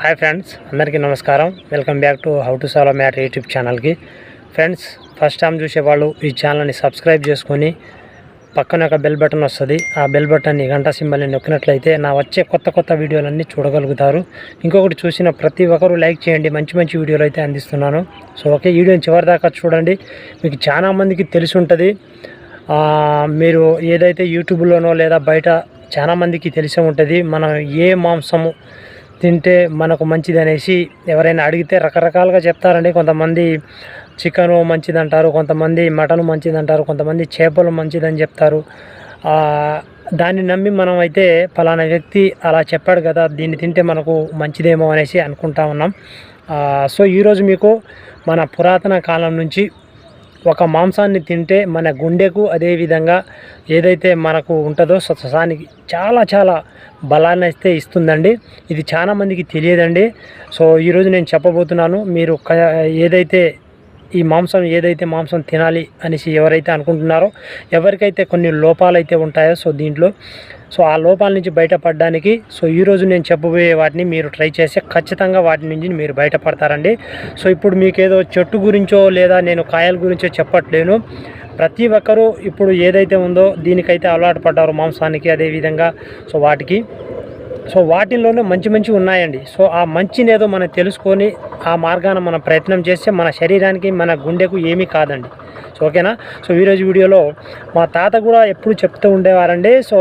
Hi friends అందరికీ నమస్కారం. Welcome back to how to solve matter YouTube ఛానల్కి friends first time చూసేవాళ్ళు ఈ ఛానల్ని సబ్స్క్రైబ్ చేసుకొని పక్కన ఒక బెల్ బటన్ వస్తుంది. ఆ బెల్ బటన్ని గంట సింబల్ని నొక్కినట్లయితే నా వచ్చే కొత్త కొత్త వీడియోలన్నీ చూడగలుగుతారు. ఇంకొకటి చూసిన ప్రతి ఒక్కరూ లైక్ చేయండి. మంచి మంచి వీడియోలు అయితే అందిస్తున్నాను. సో ఓకే వీడియోని చివరి దాకా చూడండి. మీకు చాలా మందికి తెలిసి ఉంటుంది. మీరు ఏదైతే యూట్యూబ్లోనో లేదా బయట చాలా మందికి తెలిసే ఉంటుంది. మనం ఏ మాంసము తింటే మనకు మంచిది అనేసి ఎవరైనా అడిగితే రకరకాలుగా చెప్తారండి. కొంతమంది చికెను మంచిది అంటారు కొంతమంది మటన్ మంచిది అంటారు కొంతమంది చేపలు మంచిదని చెప్తారు. దాన్ని నమ్మి మనం అయితే ఫలానా వ్యక్తి అలా చెప్పాడు కదా దీన్ని తింటే మనకు మంచిదేమో అనేసి అనుకుంటా ఉన్నాం. సో ఈరోజు మీకు మన పురాతన కాలం నుంచి ఒక మాంసాన్ని తింటే మన గుండెకు అదేవిధంగా ఏదైతే మనకు ఉంటుందో శ్వాసానికి చాలా చాలా బలాన్ని అయితే ఇస్తుందండి. ఇది చాలా మందికి తెలియదండి. సో ఈరోజు నేను చెప్పబోతున్నాను మీరు క- ఏదైతే ఈ మాంసం ఏదైతే మాంసం తినాలి అనేసి ఎవరైతే అనుకుంటున్నారో ఎవరికైతే కొన్ని లోపాలు అయితే ఉంటాయో సో దీంట్లో సో ఆ లోపాల నుంచి బయటపడడానికి సో ఈరోజు నేను చెప్పబోయే వాటిని మీరు ట్రై చేస్తే ఖచ్చితంగా వాటి నుంచి మీరు బయటపడతారండి. సో ఇప్పుడు మీకు ఏదో చెట్టు గురించో లేదా నేను కాయల గురించో చెప్పట్లేను. ప్రతి ఒక్కరూ ఇప్పుడు ఏదైతే ఉందో దీనికైతే అలవాటు పడ్డారు మాంసానికి అదేవిధంగా సో వాటికి. సో వాటిల్లోనే మంచి మంచి ఉన్నాయండి. సో ఆ మంచిని ఏదో మనం తెలుసుకొని ఆ మార్గాన మనం ప్రయత్నం చేస్తే మన శరీరానికి మన గుండెకు ఏమీ కాదండి. సో ఓకేనా సో ఈరోజు వీడియోలో మా తాత కూడా ఎప్పుడు చెప్తూ ఉండేవారండి. సో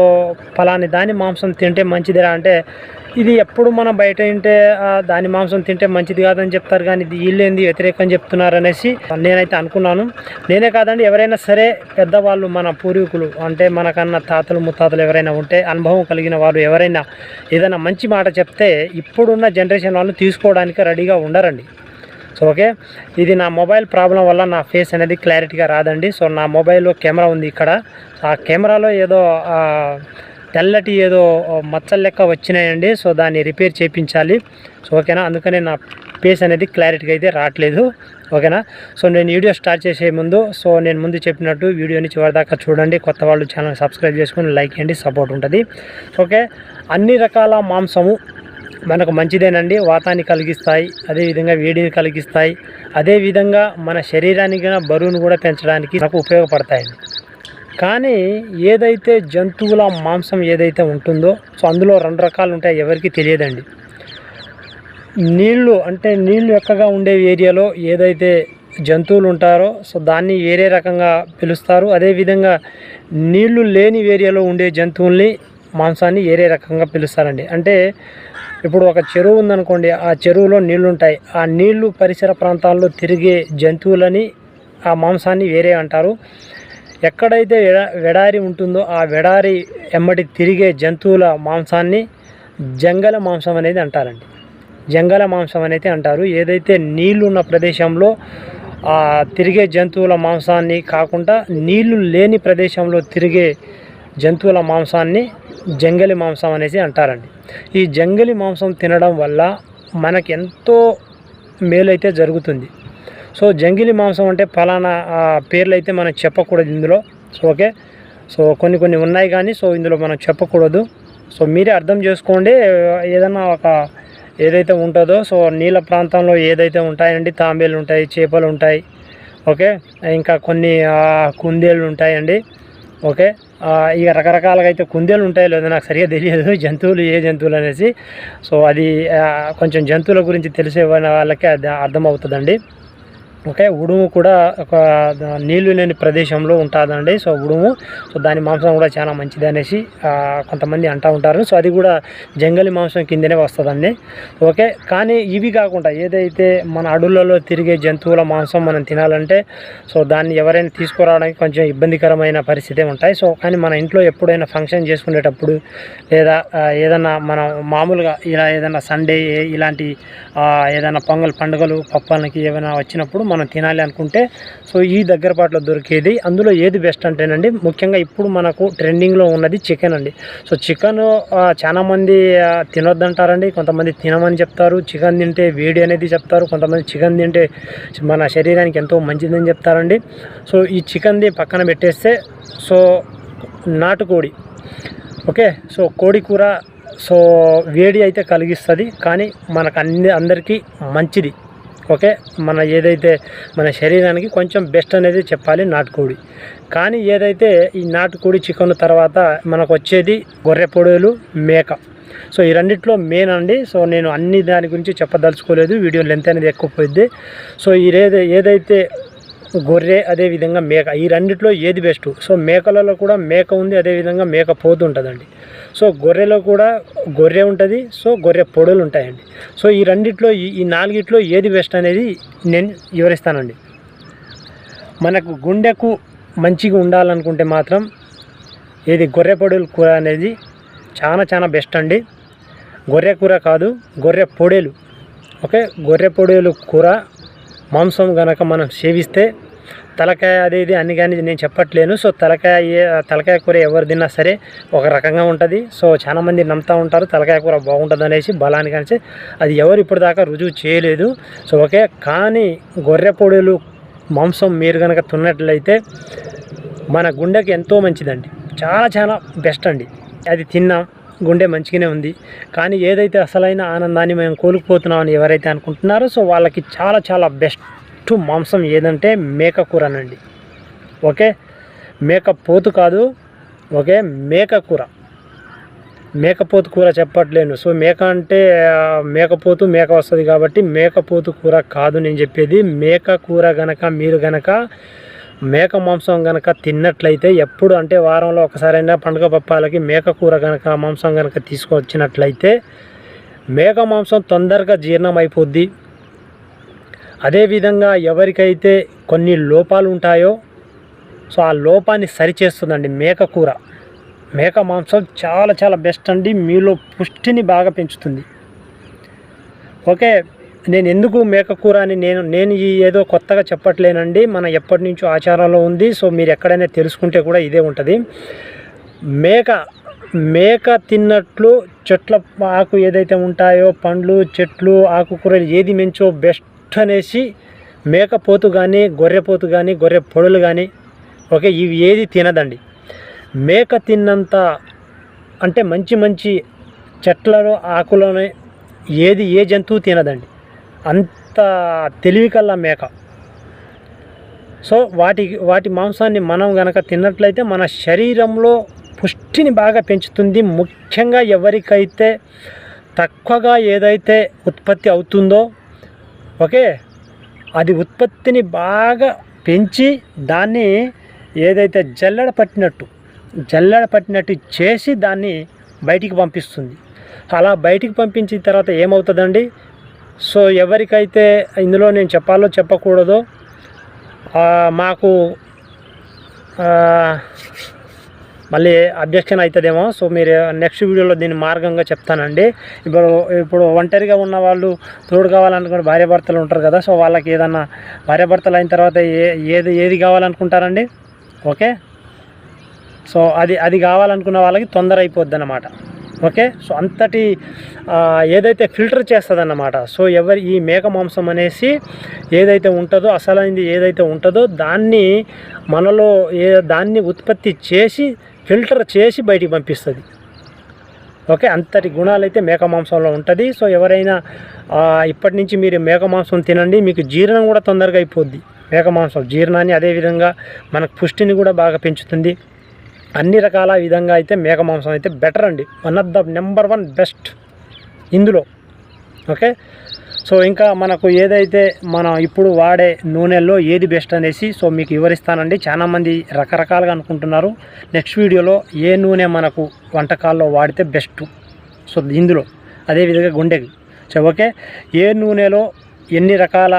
ఫలాని దాని మాంసం తింటే మంచిదిరా అంటే ఇది ఎప్పుడు మనం బయట తింటే దాని మాంసం తింటే మంచిది కాదని చెప్తారు. కానీ ఇది వీళ్ళేంది వ్యతిరేకం చెప్తున్నారు అనేసి నేనైతే అనుకున్నాను. నేనే కాదండి ఎవరైనా సరే పెద్దవాళ్ళు మన పూర్వీకులు అంటే మనకన్నా తాతలు ముత్తాతలు ఎవరైనా ఉంటే అనుభవం కలిగిన వారు ఎవరైనా ఏదైనా మంచి మాట చెప్తే ఇప్పుడున్న జనరేషన్ వాళ్ళు తీసుకోవడానికి రెడీగా ఉండరండి. సో ఓకే ఇది నా మొబైల్ ప్రాబ్లం వల్ల నా ఫేస్ అనేది క్లారిటీగా రాదండి. సో నా మొబైల్లో కెమెరా ఉంది ఇక్కడ. ఆ కెమెరాలో ఏదో తెల్లటి ఏదో మచ్చలు లెక్క వచ్చినాయండి. సో దాన్ని రిపేర్ చేయించాలి సో ఓకేనా అందుకనే నా ఫేస్ అనేది క్లారిటీగా అయితే రావట్లేదు. ఓకేనా సో నేను వీడియో స్టార్ట్ చేసే ముందు సో నేను ముందు చెప్పినట్టు వీడియోని చివరిదాకా చూడండి. కొత్త వాళ్ళు ఛానల్ సబ్స్క్రైబ్ చేసుకుని లైక్ చేయండి సపోర్ట్ ఉంటుంది. ఓకే అన్ని రకాల మాంసము మనకు మంచిదేనండి. వాతాన్ని కలిగిస్తాయి. అదేవిధంగా వేడిని కలిగిస్తాయి. అదేవిధంగా మన శరీరానికి బరువును కూడా పెంచడానికి మనకు ఉపయోగపడతాయి. కానీ ఏదైతే జంతువుల మాంసం ఏదైతే ఉంటుందో సో అందులో రెండు రకాలు ఉంటాయి ఎవరికి తెలియదండి. నీళ్ళు అంటే నీళ్ళు ఎక్కువగా ఉండే ఏరియాలో ఏదైతే జంతువులు ఉంటారో సో దాన్ని వేరే రకంగా పిలుస్తారు. అదేవిధంగా నీళ్ళు లేని ఏరియాలో ఉండే జంతువుల్ని మాంసాన్ని వేరే రకంగా పిలుస్తారండి. అంటే ఇప్పుడు ఒక చెరువు ఉందనుకోండి ఆ చెరువులో నీళ్ళు ఉంటాయి ఆ నీళ్ళు పరిసర ప్రాంతాల్లో తిరిగే జంతువులని ఆ మాంసాన్ని వేరే అంటారు. ఎక్కడైతే వెడారి ఉంటుందో ఆ వెడారి ఎమ్మటి తిరిగే జంతువుల మాంసాన్ని జంగల మాంసం అనేది అంటారండి. జంగల మాంసం అనేది అంటారు. ఏదైతే నీళ్ళున్న ప్రదేశంలో ఆ తిరిగే జంతువుల మాంసాన్ని కాకుండా నీళ్ళు లేని ప్రదేశంలో తిరిగే జంతువుల మాంసాన్ని జంగలి మాంసం అనేసి అంటారండి. ఈ జంగలి మాంసం తినడం వల్ల మనకి ఎంతో మేలైతే జరుగుతుంది. సో జంగిలి మాంసం అంటే ఫలానా పేర్లు అయితే మనం చెప్పకూడదు ఇందులో. So okay? సో కొన్ని కొన్ని ఉన్నాయి కానీ సో ఇందులో మనం చెప్పకూడదు. సో మీరే అర్థం చేసుకోండి. ఏదైనా ఒక ఏదైతే ఉంటుందో సో నీళ్ళ ప్రాంతంలో ఏదైతే ఉంటాయండి తాంబేలు ఉంటాయి చేపలు ఉంటాయి ఓకే? ఇంకా కొన్ని కుందేళ్ళు ఉంటాయండి ఓకే? ఇక రకరకాలుగా అయితే కుందేలు ఉంటాయో లేదో నాకు సరిగా తెలియదు. జంతువులు ఏ జంతువులు అనేసి. సో అది కొంచెం జంతువుల గురించి తెలిసే వాళ్ళకి అది అర్థమవుతుందండి. ఓకే ఉడుము కూడా ఒక నీళ్ళు లేని ప్రదేశంలో ఉంటుందండి. సో ఉడుము సో దాని మాంసం కూడా చాలా మంచిది అనేసి కొంతమంది అంటూ ఉంటారు. సో అది కూడా జంగలి మాంసం కిందనే వస్తుందండి. ఓకే కానీ ఇవి కాకుండా ఏదైతే మన అడవులలో తిరిగే జంతువుల మాంసం మనం తినాలంటే సో దాన్ని ఎవరైనా తీసుకురావడానికి కొంచెం ఇబ్బందికరమైన పరిస్థితి ఉంటాయి. సో కానీ మన ఇంట్లో ఎప్పుడైనా ఫంక్షన్ చేసుకునేటప్పుడు లేదా ఏదన్నా ఏదైనా మనం మామూలుగా ఇలా ఏదైనా సండే ఇలాంటి ఏదైనా పొంగల్ పండుగలు పప్పాలకి ఏమైనా వచ్చినప్పుడు మనం మనం తినాలి అనుకుంటే సో ఈ దగ్గర పాటలో దొరికేది. అందులో ఏది బెస్ట్ అంటేనండి ముఖ్యంగా ఇప్పుడు మనకు ట్రెండింగ్లో ఉన్నది చికెన్ అండి. సో చికెన్ చాలామంది తినొద్దంటారండి. కొంతమంది తినమని చెప్తారు చికెన్ తింటే వేడి అనేది చెప్తారు. కొంతమంది చికెన్ తింటే మన శరీరానికి ఎంతో మంచిదని చెప్తారండి. సో ఈ చికెన్ది పక్కన పెట్టేస్తే సో నాటుకోడి ఓకే? సో కోడి కూర సో వేడి అయితే కలిగిస్తుంది. కానీ మనకు అన్ని అందరికీ మంచిది. ఓకే? మన ఏదైతే మన శరీరానికి కొంచెం బెస్ట్ అనేది చెప్పాలి నాటుకోడి. కానీ ఏదైతే ఈ నాటుకోడి చికెన్ తర్వాత మనకు వచ్చేది గొర్రె పొడులు మేక. సో ఈ రెండిట్లో మెయిన్ అండి. సో నేను అన్ని దాని గురించి చెప్పదలుచుకోలేదు. వీడియో లెంత్ అనేది ఎక్కువ పోయింది సో ఈ ఏదైతే గొర్రె అదేవిధంగా మేక. ఈ రెండిట్లో ఏది బెస్ట్? సో మేకలలో కూడా మేక ఉంది అదేవిధంగా మేక పోతు ఉంటుందండి. సో గొర్రెలో కూడా గొర్రె ఉంటుంది సో గొర్రె పొడులు ఉంటాయండి. సో ఈ రెండిట్లో ఈ ఈ నాలుగిట్లో ఏది బెస్ట్ అనేది నేను వివరిస్తానండి. మనకు గుండెకు మంచిగా ఉండాలనుకుంటే మాత్రం ఇది గొర్రె పొడులు కూర అనేది చాలా చాలా బెస్ట్ అండి. గొర్రె కూర కాదు గొర్రె పొడేలు. ఓకే? గొర్రె పొడేలు కూర మాంసం కనుక మనం సేవిస్తే తలకాయ అది ఇది అన్ని కానీ నేను చెప్పట్లేను. సో తలకాయ తలకాయ కూర ఎవరు తిన్నా సరే ఒక రకంగా ఉంటుంది. సో చాలామంది నమ్ముతూ ఉంటారు తలకాయ కూర బాగుంటుంది అనేసి బలానికి అనేసి. అది ఎవరు ఇప్పటిదాకా రుజువు చేయలేదు. సో ఓకే కానీ గొర్రె పొడులు మాంసం మీరు కనుక తిన్నట్లయితే మన గుండెకి ఎంతో మంచిదండి. చాలా చాలా బెస్ట్ అండి. అది తిన్నాం గుండె మంచిగానే ఉంది. కానీ ఏదైతే అసలైన ఆనందాన్ని మేము కోలుకుపోతున్నామని ఎవరైతే అనుకుంటున్నారో సో వాళ్ళకి చాలా చాలా బెస్ట్. మాంసం ఏదంటే మేక కూరనండి. ఓకే? మేక పోతు కాదు. ఓకే? మేక కూర. మేకపోతు కూర చెప్పట్లేను. సో మేక అంటే మేకపోతు మేక వస్తుంది కాబట్టి మేకపోతు కూర కాదు నేను చెప్పేది. మేక కూర గనక మీరు గనక మేక మాంసం కనుక తిన్నట్లయితే ఎప్పుడు అంటే వారంలో ఒకసారైనా పండుగ పప్పాలకి మేక కూర కనుక మాంసం కనుక తీసుకొచ్చినట్లయితే మేక మాంసం తొందరగా జీర్ణం అయిపోద్ది అదేవిధంగా ఎవరికైతే కొన్ని లోపాలు ఉంటాయో సో ఆ లోపాన్ని సరిచేస్తుందండి మేక కూర. మేక మాంసం చాలా చాలా బెస్ట్ అండి. మీలో పుష్టిని బాగా పెంచుతుంది. ఓకే నేను ఎందుకు మేక కూర అని నేను నేను ఈ ఏదో కొత్తగా చెప్పట్లేనండి. మన ఎప్పటి నుంచో ఆచారంలో ఉంది. సో మీరు ఎక్కడైనా తెలుసుకుంటే కూడా ఇదే ఉంటుంది. మేక మేక తిన్నట్లు చెట్ల ఆకు ఏదైతే ఉంటాయో పండ్లు చెట్లు ఆకుకూరలు ఏది మంచో బెస్ట్ అనేసి మేకపోతు కానీ గొర్రెపోతు కానీ గొర్రె పొడులు కానీ ఓకే ఇవి ఏది తినదండి. మేక తిన్నంత అంటే మంచి మంచి చెట్లలో ఆకులోనే ఏది ఏ జంతువు తినదండి. అంత తెలివి కల్లా మేక. సో వాటి వాటి మాంసాన్ని మనం గనక తిన్నట్లయితే మన శరీరంలో పుష్టిని బాగా పెంచుతుంది. ముఖ్యంగా ఎవరికైతే తక్కువగా ఏదైతే ఉత్పత్తి అవుతుందో ఓకే. అది ఉత్పత్తిని బాగా పెంచి దాన్ని ఏదైతే జల్లెడ పట్టినట్టు జల్లెడ పట్టినట్టు చేసి దాన్ని బయటికి పంపిస్తుంది. అలా బయటికి పంపించిన తర్వాత ఏమవుతుందండి? సో ఎవరికైతే ఇందులో నేను చెప్పాలో చెప్పకూడదో మాకు మళ్ళీ అబ్జెక్షన్ అవుతుందేమో. సో మీరు నెక్స్ట్ వీడియోలో దీన్ని మార్గంగా చెప్తానండి. ఇప్పుడు ఇప్పుడు ఒంటరిగా ఉన్న వాళ్ళు తోడు కావాలనుకున్న భార్యాభర్తలు ఉంటారు కదా సో వాళ్ళకి ఏదన్నా భార్యాభర్తలు అయిన తర్వాత ఏ ఏది ఏది కావాలనుకుంటారండి? ఓకే? సో అది అది కావాలనుకున్న వాళ్ళకి తొందర అయిపోద్ది అన్నమాట ఓకే? సో అంతటి ఏదైతే ఫిల్టర్ చేస్తుందన్నమాట సో ఎవరి ఈ మేక మాంసం అనేసి ఏదైతే ఉంటుందో అసలైంది ఏదైతే ఉంటుందో దాన్ని మనలో ఏ దాన్ని ఉత్పత్తి చేసి ఫిల్టర్ చేసి బయటికి పంపిస్తుంది. ఓకే అంతటి గుణాలు అయితే మేక మాంసంలో ఉంటుంది. సో ఎవరైనా ఇప్పటి నుంచి మీరు మేక మాంసం తినండి మీకు జీర్ణం కూడా తొందరగా అయిపోద్ది. మేక మాంసం జీర్ణాన్ని అదేవిధంగా మనకు పుష్టిని కూడా బాగా పెంచుతుంది. అన్ని రకాల విధంగా అయితే మేక మాంసం అయితే బెటర్ అండి. One of the number one best ఇందులో. ఓకే సో ఇంకా మనకు ఏదైతే మనం ఇప్పుడు వాడే నూనెల్లో ఏది బెస్ట్ అనేసి సో మీకు వివరిస్తానండి. చాలామంది రకరకాలుగా అనుకుంటున్నారు. నెక్స్ట్ వీడియోలో ఏ నూనె మనకు వంటకాల్లో వాడితే బెస్ట్? సో ఇందులో అదేవిధంగా గుండెకి. సో ఓకే ఏ నూనెలో ఎన్ని రకాల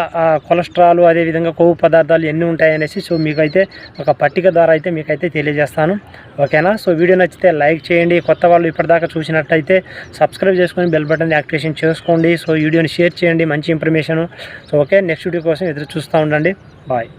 కొలెస్ట్రాల్ అదేవిధంగా కొవ్వు పదార్థాలు ఎన్ని ఉంటాయనేసి సో మీకైతే ఒక పట్టిక ద్వారా అయితే మీకైతే తెలియజేస్తాను. ఓకేనా? సో వీడియో నచ్చితే లైక్ చేయండి. కొత్త వాళ్ళు ఇప్పటిదాకా చూసినట్టయితే సబ్స్క్రైబ్ చేసుకొని బెల్ బటన్ యాక్టివేషన్ చేసుకోండి. సో వీడియోని షేర్ చేయండి. మంచి information. So okay next video కోసం ఎదురు చూస్తూ ఉండండి. బాయ్.